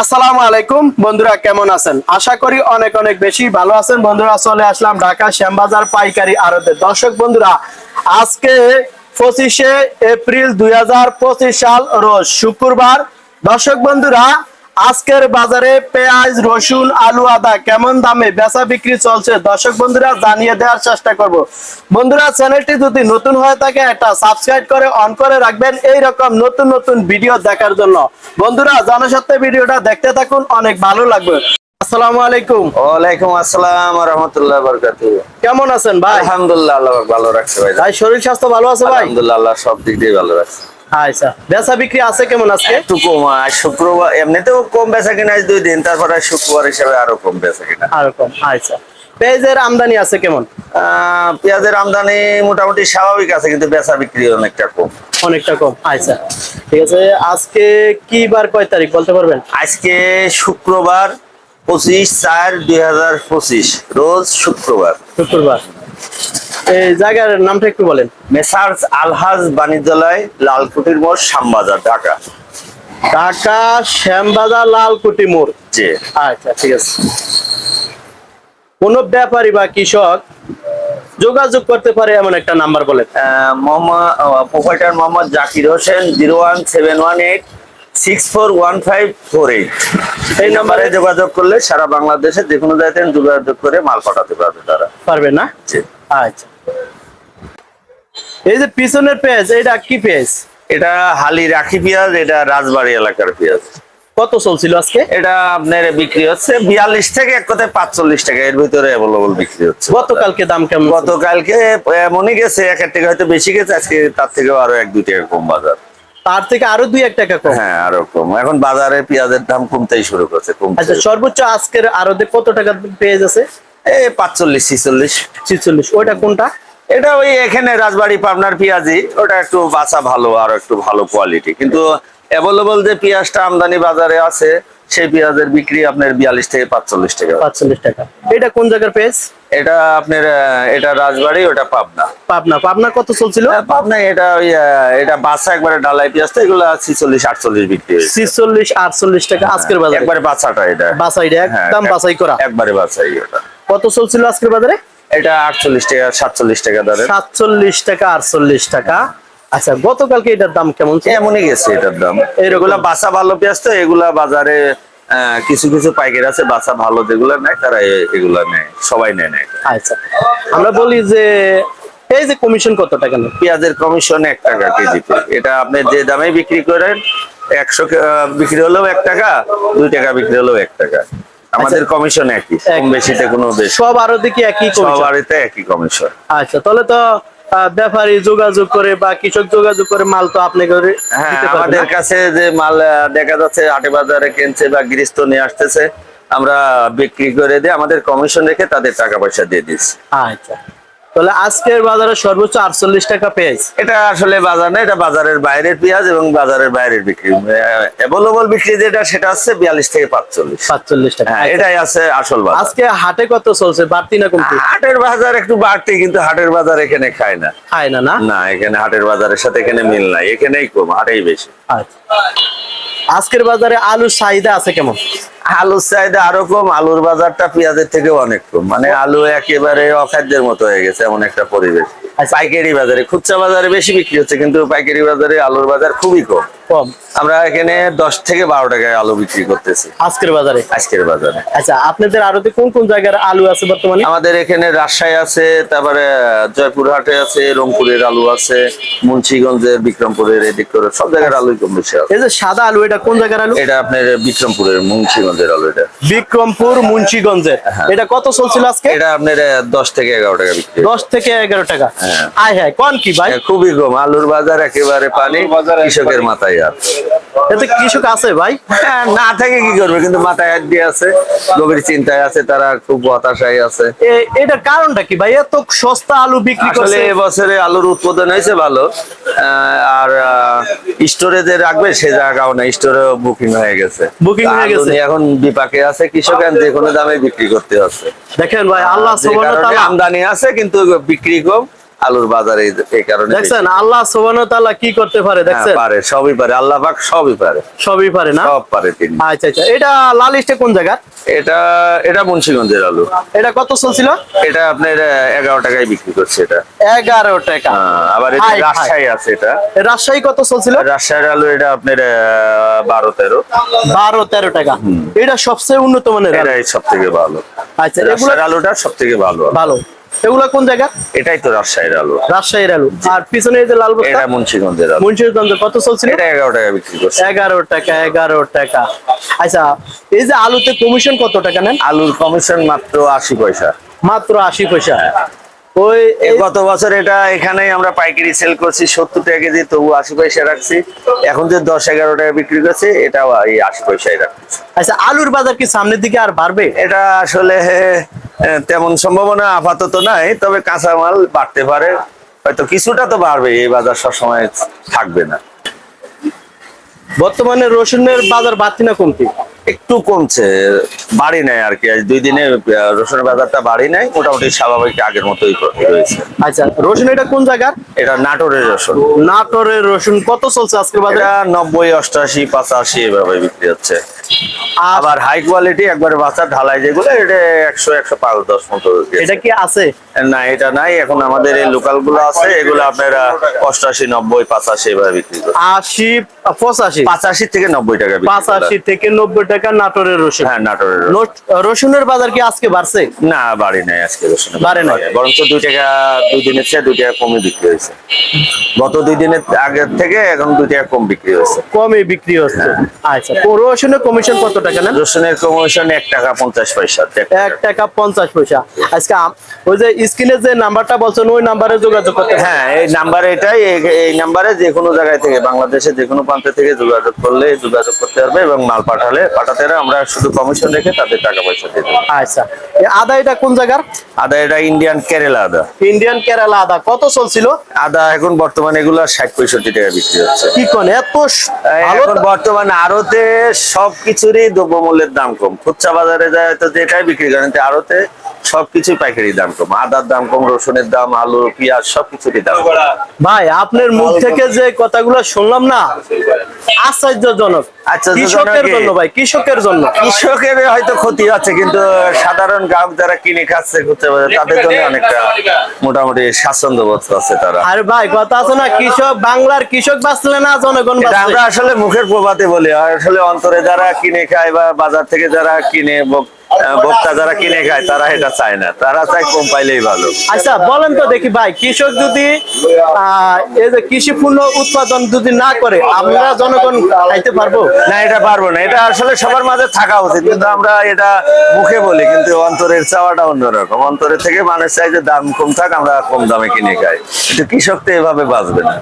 আসসালামু আলাইকুম। বন্ধুরা, কেমন আছেন? আশা করি অনেক অনেক বেশি ভালো আছেন। বন্ধুরা, চলে আসলাম ঢাকা শ্যামবাজার পাইকারি আড়তে। দর্শক বন্ধুরা, আজকে পঁচিশে এপ্রিল দুই হাজার পঁচিশ সাল রোজ শুক্রবার। দর্শক বন্ধুরা আজকের বাজারে পেঁয়াজ রসুন আলু আদা কেমন দামে বেচা বিক্রি চলছে? দর্শক বন্ধুরা জানিয়ে দেওয়ার চেষ্টা করব। বন্ধুরা চ্যানেলটি যদি নতুন হয়ে থাকে একটা সাবস্ক্রাইব করে অন করে রাখবেন। এই রকম নতুন নতুন ভিডিও দেখার জন্য। বন্ধুরা জনস্বার্থে ভিডিওটা দেখতে থাকুন অনেক ভালো লাগবে। আসসালামু আলাইকুম। ওয়ালাইকুম আসসালাম রহমতুল্লাহ বরকাত। কেমন আছেন ভাই? আলহামদুলিল্লাহ আল্লাহ ভালো রাখছে ভাই। ভাই শরীর স্বাস্থ্য ভালো আছে ভাই? আলহামদুলিল্লাহ আল্লাহ সব দিক দিয়ে ভালো রাখছে। আচ্ছা বেচা বিক্রি আছে কেমন আজকে? একটু কম আজ শুক্রবার এমনিতেও কম বেচা কিনা আজ দুই দিন তারপরে শুক্রবার হিসাবে আরও কম বেচা কিনা। আর কম আচ্ছা। পেঁয়াজের আমদানি আছে কেমন? পেঁয়াজের আমদানি মোটামুটি স্বাভাবিক আছে কিন্তু বেচা বিক্রি অনেকটা কম। অনেকটা কম আচ্ছা। ঠিক আছে আজকে কি বার কয় তারিখ বলতে পারবেন? আজকে শুক্রবার পঁচিশ চার দুই হাজার পঁচিশ রোজ শুক্রবার। শুক্রবার। এই জায়গার নামটা একটু বলেন। মেসার্স আলহাজ বাণিজ্যালয় লালকুটির মোড় শ্যামবাজার ঢাকা। ঢাকা শ্যামবাজার লালকুটি মোড়। জি। আচ্ছা ঠিক আছে। কোন ব্যাপারী বা কৃষক যোগাযোগ করতে পারে এমন একটা নাম্বার বলেন। Proprietor Mohammad Zakir Hossain zero one seven one eight six four one five four eight. এই নাম্বারে যোগাযোগ করলে সারা বাংলাদেশে যে কোনো জায়গায় যোগাযোগ করে মাল পাঠাতে পারবে তারা। পারবে না। আচ্ছা। এই যে পিছনের পেঁয়াজ এটা কি পেঁয়াজ? এটা হালি রাখি পেঁয়াজ এটা রাজবাড়ি এলাকার পেঁয়াজ। কত চলছিল আজকে? এটা আপনার বিক্রি হচ্ছে বিয়াল্লিশ থেকে এক কথায় পাঁচচল্লিশ টাকা এর ভিতরে অ্যাভেলেবল বিক্রি হচ্ছে। গতকালকে দাম কেমন গতকালকে এমনই গেছে এক এক টাকা হয়তো বেশি গেছে আজকে তার থেকেও আরও এক দুই টাকা কম বাজার। তার থেকে আরও দুই এক টাকা কম? হ্যাঁ আরও কম। এখন বাজারে পেঁয়াজের দাম কমতেই শুরু করছে আচ্ছা সর্বোচ্চ আজকের আরতে কত টাকা পেঁয়াজ আছে? পাঁচচল্লিশ ছিচল্লিশ। ছিচল্লিশ ওইটা কোনটা? এটা ওই এখানে রাজবাড়ি পাবনার পেঁয়াজি। ওটা একটু বাঁচা ভালো আর একটু ভালো কোয়ালিটি কিন্তু অ্যাভেলেবল যে পেঁয়াজটা আমদানি বাজারে আছে সেই পেঁয়াজের বিক্রি আপনার বিয়াল্লিশ থেকে পাঁচচল্লিশ টাকা। পাঁচচল্লিশ টাকা। এটা কোন জায়গার পেঁয়াজ? এটা আপনার এটা রাজবাড়ি ওটা পাবনা। পাবনা। পাবনা কত চলছিল? পাবনা এটা ওই এটা বাচ্চা একবারে ডালাই পেঁয়াজ তো এগুলো ছিচল্লিশ আটচল্লিশ বিক্রি ছিচল্লিশ আটচল্লিশ টাকা আজকের বাজারে। একবারে বাচ্চাটা এটা। বাসাই রে হ্যাঁ, একদম এক- বাছাই করা। একবারে বাছাই ওটা। কত চলছিল আজকের বাজারে? এটা আটচল্লিশ টাকা সাতচল্লিশ টাকা দরে। সাতচল্লিশ টাকা আটচল্লিশ টাকা। আচ্ছা গতকালকে এটার দাম কেমন এমনই গেছে এটার দাম। এগুলা বাসা ভালো পেঁয়াজ তো এগুলা বাজারে কিছু কিছু পাইকারি আছে বাসা ভালো যেগুলো নেয় তারা এগুলা নেয় সবাই নেয় নেয় আচ্ছা আমরা বলি যে এই যে কমিশন কত টাকা নেই পেঁয়াজের কমিশন এক টাকা কেজিতে এটা আপনি যে দামে বিক্রি করেন একশো বিক্রি হলেও এক টাকা দুই টাকা বিক্রি হলেও এক টাকা। আমাদের কমিশন একই কম বেশিতে কোনো সব দেখি একই কমিশন সবারিতে একই কমিশন আচ্ছা তাহলে তো ব্যাপারী যোগাযোগ করে বা কৃষক যোগাযোগ করে মাল তো আপনি করে হ্যাঁ আমাদের কাছে যে মাল দেখা যাচ্ছে হাটে বাজারে কিনছে বা গৃহস্থ নিয়ে আসতেছে আমরা বিক্রি করে দিয়ে আমাদের কমিশন রেখে তাদের টাকা পয়সা দিয়ে দিচ্ছি আচ্ছা। তাহলে আজকের বাজারে সর্বোচ্চ আটচল্লিশ টাকা পেঁয়াজ। এটা আসলে বাজার না এটা বাজারের বাইরের পেঁয়াজ এবং বাজারের বাইরের বিক্রি। অ্যাভেলেবল বিক্রি যেটা সেটা হচ্ছে বিয়াল্লিশ থেকে পাঁচচল্লিশ। সাতচল্লিশ টাকা। হ্যাঁ। এটাই আছে আসল বাজার। আজকে হাটে কত চলছে? বাড়তি না কমতি? হাটের বাজার একটু বাড়তি কিন্তু হাটের বাজার এখানে খায় না। খায় না না? না এখানে হাটের বাজারের সাথে এখানে মিল নাই এখানেই কম হাটেই বেশি। আচ্ছা। আজকের বাজারে আলুর চাহিদা আছে কেমন? আলুর চাহিদা আরও কম আলুর বাজারটা পেঁয়াজের থেকে অনেক কম। মানে আলু একেবারে অখাদ্যের মতো হয়ে গেছে এমন একটা পরিবেশ। আচ্ছা। পাইকারি বাজারে খুচরা বাজারে বেশি বিক্রি হচ্ছে কিন্তু পাইকারি বাজারে আলুর বাজার খুবই কম। কম। আমরা এখানে দশ থেকে বারো টাকায় আলু বিক্রি করতেছি। আজকের বাজারে? আজকের বাজারে। আচ্ছা আপনাদের আরতে কোন কোন জায়গার আলু আছে বর্তমানে? আমাদের এখানে রাজশাহী আছে তারপরে জয়পুরহাটে আছে রংপুরের আলু আছে মুন্সিগঞ্জের বিক্রমপুরের এদিক করে সব জায়গার আলুই কম বেশি আছে। এই যে সাদা আলু এটা কোন জায়গার আলু? এটা আপনার বিক্রমপুরের মুন্সিগঞ্জের আলু এটা। বিক্রমপুর মুন্সিগঞ্জের। হ্যাঁ। এটা কত চলছিল আজকে? এটা আপনার দশ থেকে এগারো টাকা বিক্রি। দশ থেকে এগারো টাকা। হ্যাঁ। আয় হ্যাঁ কোন কি ভাই? হ্যাঁ, খুবই কম। আলুর বাজার একেবারে পানি কৃষকের মাথায়। এতে কৃষক আছে ভাই? হ্যাঁ, না থেকে কি করবে কিন্তু মাথায় হাত দিয়ে আছে। গভীর চিন্তায় আছে তারা খুব হতাশায় আছে। কারণটা কি ভাই এত সস্তা আলু বিক্রি এবছরে আলুর উৎপাদন হয়েছে ভালো। আর স্টোরে যে রাখবে সে জায়গাও না স্টোরে বুকিং হয়ে গেছে। Booking হয়ে গেছে। এখন বিপাকে আছে কৃষক যে কোনো দামে বিক্রি করতে হচ্ছে দেখেন ভাই আল্লাহ আমদানি আছে কিন্তু বিক্রি কম। আলুর বাজারে এই- কারণে দেখছেন আল্লাহ ওয়া তাআলা কি করতে পারে হ্যাঁ, দেখছেন? পারে সবই পারে আল্লাহ পাক সবই পারে। সবই পারে না? সব পারে তিনি। আচ্ছা আচ্ছা এটা লাল লিস্টে কোন জায়গা এটা এটা মুন্সিগঞ্জের আলু। এটা কত চলছিল? এটা আপনার এগারো টাকায় বিক্রি করছে এটা। এগারো টাকা। হ্যাঁ, আবার এটা। রাজশাহী আছে এটা। রাজশাহী কত চলছিল? রাজশাহীর আলু এটা আপনার বারো তেরো। বারো তেরো টাকা। এটা সবচেয়ে উন্নত মানের এটাই সব থেকে ভালো। আচ্ছা এগুলো রাজশাহীর আলুটা সব থেকে ভালো। ভালো। এগুলো কোন জায়গা? এটাই তো রাজশাহীর আলু। রাজশাহীর আলু। আর পিছনে যে লাল বস্তা? এটা মুন্সিগঞ্জের আলু। মুন্সিগঞ্জ কত চলছিল? এটা এগারো টাকা বিক্রি করছে। এগারো টাকা এগারো টাকা। আচ্ছা এই যে আলুতে কমিশন কত টাকা নেন? আলুর কমিশন মাত্র আশি পয়সা। মাত্র আশি পয়সা। ওই গত বছর এটা এখানে আমরা পাইকারি সেল করছি সত্তর টাকা কেজি তবু আশি পয়সা রাখছি। এখন যে দশ এগারো টাকা বিক্রি করছে এটাও এই আশি পয়সায় রাখছি। আচ্ছা আলুর বাজার কি সামনের দিকে আর বাড়বে? এটা আসলে তেমন সম্ভাবনা আপাতত নাই তবে কাঁচামাল বাড়তে পারে। হয়তো কিছুটা তো বাড়বে এই বাজার সবসময় থাকবে না। বর্তমানে রসুনের বাজার বাড়তি না কমতি? একটু কমছে বাড়ি নাই আর কি। দুই দিনে রসুনের বাজারটা বাড়ি নাই মোটামুটি স্বাভাবিক আগের মতোই রয়েছে। আচ্ছা রসুন এটা কোন জায়গার? এটা নাটোরের রসুন। নাটোরের রসুন কত চলছে আজকের বাজার? নব্বই অষ্টাশি পঁচাশি এভাবে বিক্রি হচ্ছে। আবার হাই কোয়ালিটি একবারে বাচ্চা ঢালাই যেগুলো এটা একশো একশো পাঁচ দশ মতো এটা কি আছে? না এটা নাই এখন আমাদের এই লোকালগুলো আছে এগুলো আপনারা অষ্টাশি নব্বই পাঁচাশি এভাবে বিক্রি করে আশি পঁচাশি। পঁচাশি থেকে নব্বই টাকা পাঁচাশি থেকে নব্বই টাকা নাটোরের রসুন। হ্যাঁ নাটোরের রসুনের বাজার কি আজকে বাড়ছে? না বাড়ি নাই আজকে রসুনের বাড়ে নাই। বরঞ্চ দুই টাকা দুই দিনের চেয়ে দুই টাকা কমে বিক্রি হয়েছে। গত দুই দিনের আগের থেকে এখন দুই টাকা কম বিক্রি হয়েছে। কমে বিক্রি হচ্ছে। আচ্ছা রসুনের কমিশন কত টাকা নেন? রসুনের কমিশন এক টাকা পঞ্চাশ পয়সা এক টাকা পঞ্চাশ পয়সা। আজকে ওই যে স্ক্রিনে যে নাম্বারটা বলছেন ওই নাম্বারে যোগাযোগ করতে হ্যাঁ এই নাম্বার এটাই এই- নাম্বারে যে কোনো জায়গায় থেকে বাংলাদেশের যে কোনো প্রান্ত থেকে যোগাযোগ করলে যোগাযোগ করতে পারবে এবং মাল পাঠালে পাঠাতে আমরা শুধু কমিশন রেখে তাদের টাকা পয়সা দিয়ে দেবো। আচ্ছা। আদা এটা কোন জায়গার? আদা এটা ইন্ডিয়ান কেরালা আদা। ইন্ডিয়ান কেরালা আদা। কত চলছিল? আদা এখন বর্তমানে এগুলো ষাট পঁয়ষট্টি টাকা বিক্রি হচ্ছে। কি কোন? এত এখন বর্তমানে আড়তে সবকিছুরই দ্রব্যমূল্যের দাম কম। খুচরা বাজারে যায় তো যেটাই বিক্রি করেন আড়তে সবকিছুই পাইকারি দাম কম। আদার দাম কম রসুনের দাম আলু পেঁয়াজ দাম ভাই আপনার মুখ থেকে যে কথাগুলো শুনলাম না আশ্চর্যজনক। আশ্চর্যজনক কৃষকের জন্য ভাই কৃষকের জন্য। কৃষকের হয়তো ক্ষতি হচ্ছে কিন্তু সাধারণ গ্রাহক যারা কিনে খাচ্ছে তাদের জন্য অনেকটা মোটামুটি স্বাচ্ছন্দ্য বোধ করছে তারা। আরে ভাই কথা আছে না কৃষক বাংলার কৃষক বাঁচলে না জনগণ আমরা আসলে মুখের প্রভাতে বলি আর আসলে অন্তরে যারা কিনে খায় বা বাজার থেকে যারা কিনে ভোক্তা যারা কিনে খায় তারা এটা চায় না। তারা চায় কম পাইলেই ভালো। আচ্ছা বলেন তো দেখি ভাই কৃষক যদি এই যে কৃষি পণ্য উৎপাদন যদি না করে আমরা জনগণ খাইতে পারব? না এটা পারব না। এটা আসলে সবার মাঝে থাকা উচিত কিন্তু আমরা এটা মুখে বলি কিন্তু অন্তরের চাওয়াটা অন্যরকম। অন্তরের থেকে মানুষ চাই যে দাম কম থাক আমরা কম দামে কিনে খাই। কিন্তু কৃষক তো এভাবে বাঁচবে না।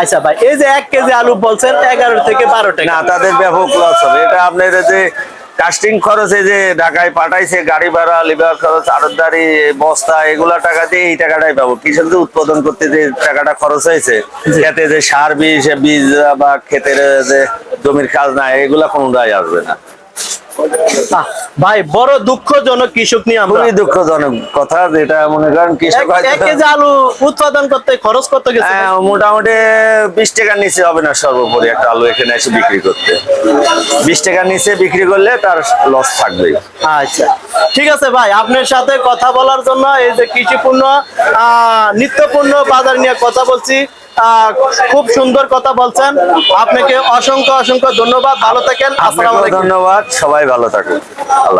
আচ্ছা ভাই এই যে এক কেজি আলু বলছেন এগারো থেকে বারো টাকা। না তাদের ব্যাপক লস হবে। এটা আপনার যে কাস্টিং খরচ যে ঢাকায় পাঠাইছে গাড়ি ভাড়া লিভার খরচ আড়তদারি বস্তা এগুলা টাকা দিয়ে এই টাকাটাই পাবো। কৃষক যে উৎপাদন করতে যে টাকাটা খরচ হয়েছে খেতে যে সার বীজ বীজ বা ক্ষেতের যে জমির কাজ না এগুলা কোনো দায় আসবে না। ভাই বড় দুঃখজনক কৃষক নিয়ে আমরা। খুবই দুঃখজনক কথা যেটা মনে করেন কৃষক এক- কেজি আলু উৎপাদন করতে খরচ কত গেছে হ্যাঁ, মোটামুটি বিশ টাকার নিচে হবে না সর্বোপরি একটা আলু এখানে এসে বিক্রি করতে। বিশ টাকার নিচে বিক্রি করলে তার লস থাকবে আচ্ছা। ঠিক আছে ভাই আপনার সাথে কথা বলার জন্য এই যে কৃষিপূর্ণ নিত্যপণ্য বাজার নিয়ে কথা বলছি। খুব সুন্দর কথা বলছেন। আপনাকে অসংখ্য অসংখ্য ধন্যবাদ। ভালো থাকেন। আসসালাম ধন্যবাদ। সবাই ভালো থাকুন। আল্লাহ